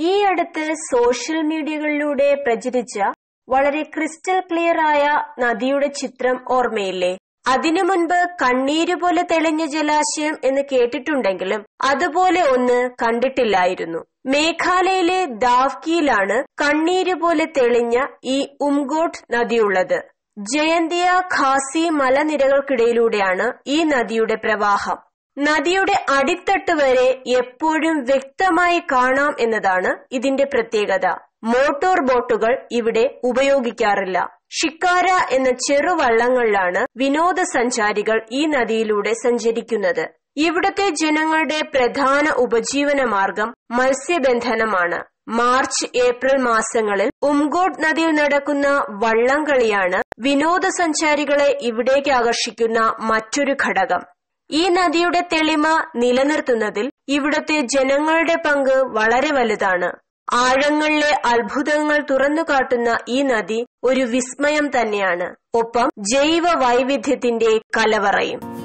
ഈ അടുത്ത് സോഷ്യൽ മീഡിയകളിലൂടെ പ്രചരിച്ച വളരെ ക്രിസ്റ്റൽ ക്ലിയർ ആയ നദിയുടെ ചിത്രം ഓർമ്മയില്ലേ? അതിനു മുൻപ് കണ്ണീര് പോലെ തെളിഞ്ഞ ജലാശയം എന്ന് കേട്ടിട്ടുണ്ടെങ്കിലും അതുപോലെ ഒന്ന് കണ്ടിട്ടില്ലായിരുന്നു. മേഘാലയയിലെ ദാവ്കിയിലാണ് കണ്ണീര് പോലെ തെളിഞ്ഞ ഈ ഉംഗോട്ട് നദിയുള്ളത്. ജയന്തിയ ഖാസി മലനിരകൾക്കിടയിലൂടെയാണ് ഈ നദിയുടെ പ്രവാഹം. നദിയുടെ അടിത്തട്ട് വരെ എപ്പോഴും വ്യക്തമായി കാണാം എന്നതാണ് ഇതിന്റെ പ്രത്യേകത. മോട്ടോർ ബോട്ടുകൾ ഇവിടെ ഉപയോഗിക്കാറില്ല. ഷിക്കാര എന്ന ചെറുവള്ളങ്ങളിലാണ് വിനോദസഞ്ചാരികൾ ഈ നദിയിലൂടെ സഞ്ചരിക്കുന്നത്. ഇവിടുത്തെ ജനങ്ങളുടെ പ്രധാന ഉപജീവന മാർഗം മത്സ്യബന്ധനമാണ്. മാർച്ച് ഏപ്രിൽ മാസങ്ങളിൽ ഉംഗോട്ട് നദിയിൽ നടക്കുന്ന വള്ളംകളിയാണ് വിനോദസഞ്ചാരികളെ ഇവിടേക്ക് ആകർഷിക്കുന്ന മറ്റൊരു ഘടകം. ഈ നദിയുടെ തെളിമ നിലനിർത്തുന്നതിൽ ഇവിടുത്തെ ജനങ്ങളുടെ പങ്ക് വളരെ വലുതാണ്. ആഴങ്ങളിലെ അത്ഭുതങ്ങൾ തുറന്നുകാട്ടുന്ന ഈ നദി ഒരു വിസ്മയം തന്നെയാണ്. ഒപ്പം ജൈവ വൈവിധ്യത്തിന്റെ കലവറയും.